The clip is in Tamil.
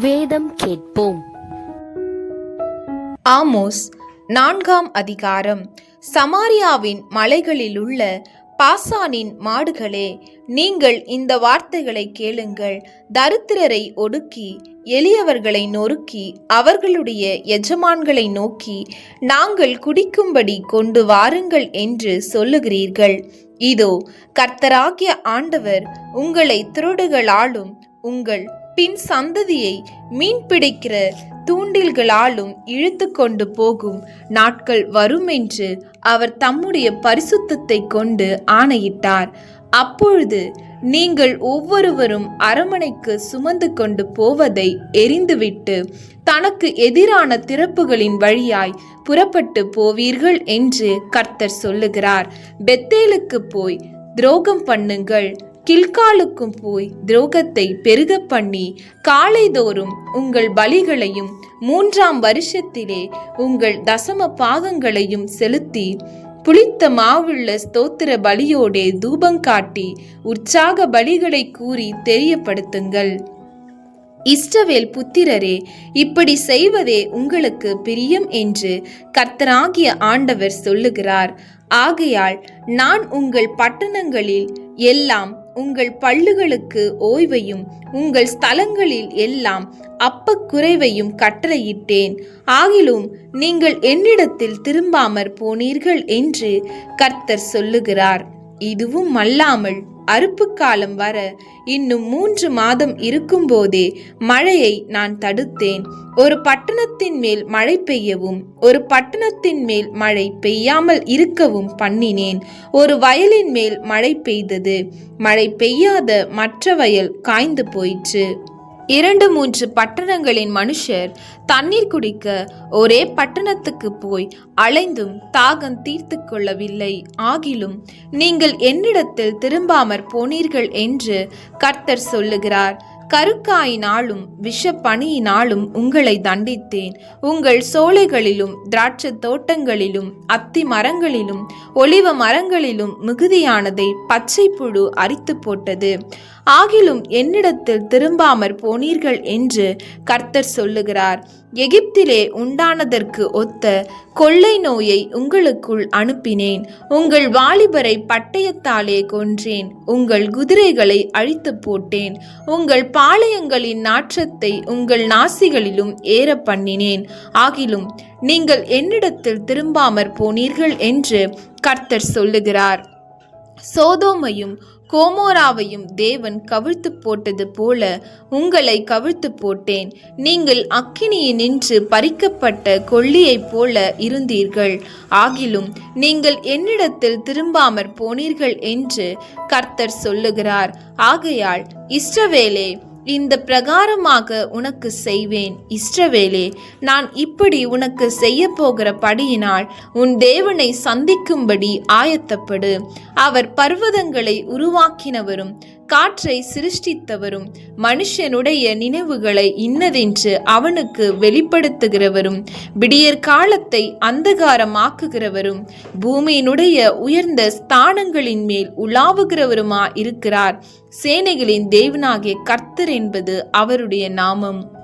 வேதம் கேட்போம். ஆமோஸ் நான்காம் அதிகாரம். சமாரியாவின் மலைகளிலுள்ள பாசானின் மாடுகளே நீங்கள் இந்த வார்த்தைகளை கேளுங்கள். தரித்திரரை ஒடுக்கி எளியவர்களை நொறுக்கி அவர்களுடைய எஜமான்களை நோக்கி நாங்கள் குடிக்கும்படி கொண்டு வாருங்கள் என்று சொல்லுகிறீர்கள். இதோ கர்த்தராகிய ஆண்டவர் உங்களை திருடுகளாலும் உங்கள் பின் சந்ததியை மீன் பிடிக்கிற தூண்டில்களாலும் இழுத்து கொண்டு போகும் நாட்கள் வரும் என்று அவர் தம்முடைய பரிசுத்தத்தை கொண்டு ஆணையிட்டார். அப்பொழுது நீங்கள் ஒவ்வொருவரும் அரமனைக்கு சுமந்து கொண்டு போவதை எரிந்துவிட்டு தனக்கு எதிரான திறப்புகளின் வழியாய் புறப்பட்டு போவீர்கள் என்று கர்த்தர் சொல்லுகிறார். பெத்தேலுக்கு போய் துரோகம் பண்ணுங்கள் கில்காலுக்கும் போய் துரோகத்தை பெருக பண்ணி காலைதோறும் உங்கள் பலிகளையும் மூன்றாம் வருஷத்திலே உங்கள் தசம பாகங்களையும் செலுத்தி புளித்த மாவுள்ள ஸ்தோத்திர பலியோடே தூபம் காட்டி உற்சாக பலிகளை கூறி தெரியப்படுத்துங்கள். இஸ்ரவேல் புத்திரரே இப்படி செய்வதே உங்களுக்கு பிரியம் என்று கர்த்தராகிய ஆண்டவர் சொல்லுகிறார். ஆகையால் நான் உங்கள் பட்டணங்களில் எல்லாம் உங்கள் பள்ளுகளுக்கு ஓய்வையும் உங்கள் ஸ்தலங்களில் எல்லாம் அப்பக்குறைவையும் கட்டளையிட்டேன். ஆகிலும் நீங்கள் என்னிடத்தில் திரும்பாமற் போனீர்கள் என்று கர்த்தர் சொல்லுகிறார். இதுவும் அல்லாமல் அறுப்பு காலம் வர இன்னும் மூன்று மாதம் இருக்கும்போதே மழையை நான் தடுத்தேன். ஒரு பட்டணத்தின் மேல் மழை பெய்யவும் ஒரு பட்டணத்தின் மேல் மழை பெய்யாமல் இருக்கவும் பண்ணினேன். ஒரு வயலின் மேல் மழை பெய்தது. மழை பெய்யாத மற்ற வயல் காய்ந்து போயிற்று. இரண்டு மூன்று பட்டணங்களின் மனுஷர் தண்ணீர் குடிக்க ஒரே பட்டணத்துக்கு போய் அலைந்தும் தாகம் தீர்த்து கொள்ளவில்லை. ஆகிலும் நீங்கள் என்னிடத்தில் திரும்பாமற் போனீர்கள் என்று கர்த்தர் சொல்லுகிறார். கருக்காயினாலும் விஷ பனியினாலும் உங்களை தண்டித்தேன். உங்கள் சோலைகளிலும் திராட்சை தோட்டங்களிலும் அத்தி மரங்களிலும் ஒலிவ மரங்களிலும் மிகுதியானதை பச்சை புழு அரித்து போட்டது. ஆகிலும் என்னிடத்தில் திரும்பாமற் போனீர்கள் என்று கர்த்தர் சொல்லுகிறார். எகிப்திலே உண்டானதற்கு ஒத்த கொள்ளை நோயை உங்களுக்குள் அனுப்பினேன். உங்கள் வாலிபரை பட்டயத்தாலே கொன்றேன். உங்கள் குதிரைகளை அழித்து போட்டேன். உங்கள் பாளையங்களின் நாற்றத்தை உங்கள் நாசிகளிலும் ஏற பண்ணினேன். ஆகிலும் நீங்கள் என்னிடத்தில் திரும்பாமற் போனீர்கள் என்று கர்த்தர் சொல்லுகிறார். சோதோமையும் கோமோராவையும் தேவன் கவிழ்த்து போட்டது போல உங்களை கவிழ்த்து போட்டேன். நீங்கள் அக்கினியினின்று பறிக்கப்பட்ட கொள்ளியைப் போல இருந்தீர்கள். ஆகிலும் நீங்கள் என்னிடத்தில் திரும்பாமற் போனீர்கள் என்று கர்த்தர் சொல்லுகிறார். ஆகையால் இஸ்ரவேலே இந்த பிரகாரமாக உனக்கு செய்வேன். இஸ்ரவேலே நான் இப்படி உனக்கு செய்ய போகிற படியினால் உன் தேவனை சந்திக்கும்படி ஆயத்தப்படு. அவர் பர்வதங்களை உருவாக்கினவரும் காற்றை சிருஷ்டித்தவரும் மனுஷனுடைய நினைவுகளை இன்னதென்று அவனுக்கு வெளிப்படுத்துகிறவரும் விடியற் காலத்தை அந்தகாரமாக்குகிறவரும் பூமியினுடைய உயர்ந்த ஸ்தானங்களின் மேல் உலாவுகிறவருமா இருக்கிறார். சேனைகளின் தேவனாகிய கர்த்தர் என்பது அவருடைய நாமம்.